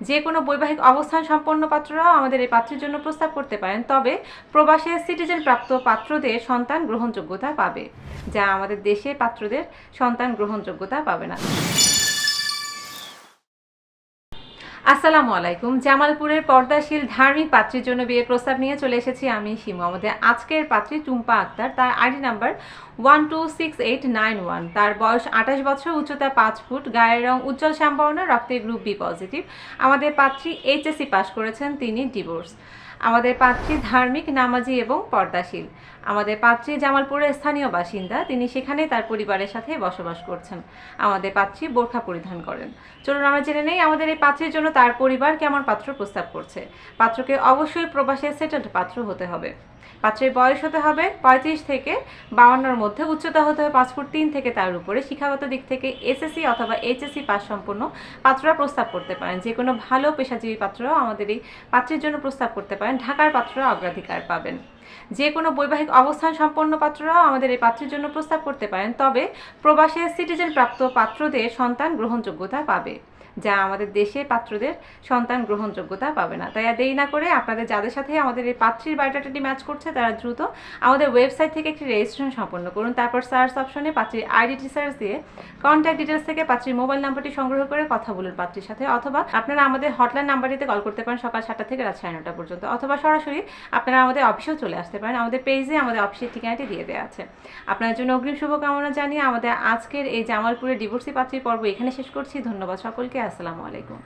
যে কোনো বৈবাহিক অবস্থান সম্পন্ন পাত্ররাও আমাদের এই পাত্রের জন্য প্রস্তাব করতে পারেন, তবে প্রবাসে সিটিজেন প্রাপ্ত পাত্রদের সন্তান গ্রহণযোগ্যতা পাবে, যা আমাদের দেশে পাত্রদের সন্তান গ্রহণযোগ্যতা পাবে না। আসসালামু আলাইকুম। জামালপুরের পর্দাশীল ধার্মিক পাত্রীর জন্য বিয়ের প্রস্তাব নিয়ে চলে এসেছি আমি সীমা আমাদের আজকের পাত্রী টুম্পা আক্তার। তার ID number one two six eight nine one. তার বয়স আঠাশ বছর, উচ্চতা পাঁচ ফুট, গায়ের রং উজ্জ্বল সম্ভাবনা রক্তের গ্রুপ বি পজিটিভ। আমাদের পাত্রী এইচএসসি পাশ করেছেন, তিনি ডিভোর্স। আমাদের পাত্রী ধার্মিক, নামাজি এবং পর্দাশীল। আমাদের পাত্রী জামালপুরের স্থানীয় বাসিন্দা, তিনি সেখানে তার পরিবারের সাথে বসবাস করছেন। আমাদের পাত্রী বোরখা পরিধান করেন। চলুন আমরা জেনে নেই আমাদের এই পাত্রের জন্য তার পরিবার কেমন পাত্র প্রস্তাব করছে। পাত্রকে অবশ্যই প্রবাসে সেটেলড পাত্র হতে হবে। পাত্রের বয়স হতে হবে পঁয়ত্রিশ থেকে বাউন্নর মধ্যে, উচ্চতা হতে হবে পাঁচ ফুট তিন থেকে তার উপরে। শিক্ষাগত দিক থেকে এসএসসি অথবা এইচএসসি পাস সম্পন্ন পাত্ররা প্রস্তাব করতে পারেন। যে কোনো ভালো পেশাজীবী পাত্ররাও আমাদের এই পাত্রের জন্য প্রস্তাব করতে পারেন। ঢাকার পাত্ররা অগ্রাধিকার পাবেন। যে কোনো বৈবাহিক অবস্থান সম্পন্ন পাত্ররাও আমাদের এই পাত্রের জন্য প্রস্তাব করতে পারেন, তবে প্রবাসে সিটিজেন প্রাপ্ত পাত্রদের সন্তান গ্রহণযোগ্যতা পাবে। যা আমাদের দেশে পাত্রদের সন্তান গ্রহণযোগ্যতা পাবে না। তাই আর দেরি না করে আপনাদের যাদের সাথে আমাদের এই পাত্রীর বায়োডাটাটি ম্যাচ করছে, তারা দ্রুত আমাদের ওয়েবসাইট থেকে একটি রেজিস্ট্রেশন সম্পন্ন করুন। তারপর সার্চ অপশনে পাত্রীর আইডিটি সার্চ দিয়ে কন্ট্যাক্ট ডিটেলস থেকে পাত্রীর মোবাইল নাম্বারটি সংগ্রহ করে কথা বলুন পাত্রীর সাথে। অথবা আপনারা আমাদের হটলাইন নাম্বারটিতে কল করতে পারেন সকাল সাতটা থেকে রাত সাড়ে নটা পর্যন্ত। অথবা সরাসরি আপনারা আমাদের অফিসেও চলে আসতে পারেন। আমাদের পেজে আমাদের অফিসের ঠিকানাটি দিয়ে দেওয়া আছে। আপনার জন্য অগ্রিম শুভকামনা জানিয়ে আমাদের আজকের এই জামালপুরের ডিভোর্সি পাত্রীর পর্ব এখানে শেষ করছি। ধন্যবাদ সকলকে। আসসালামু আলাইকুম।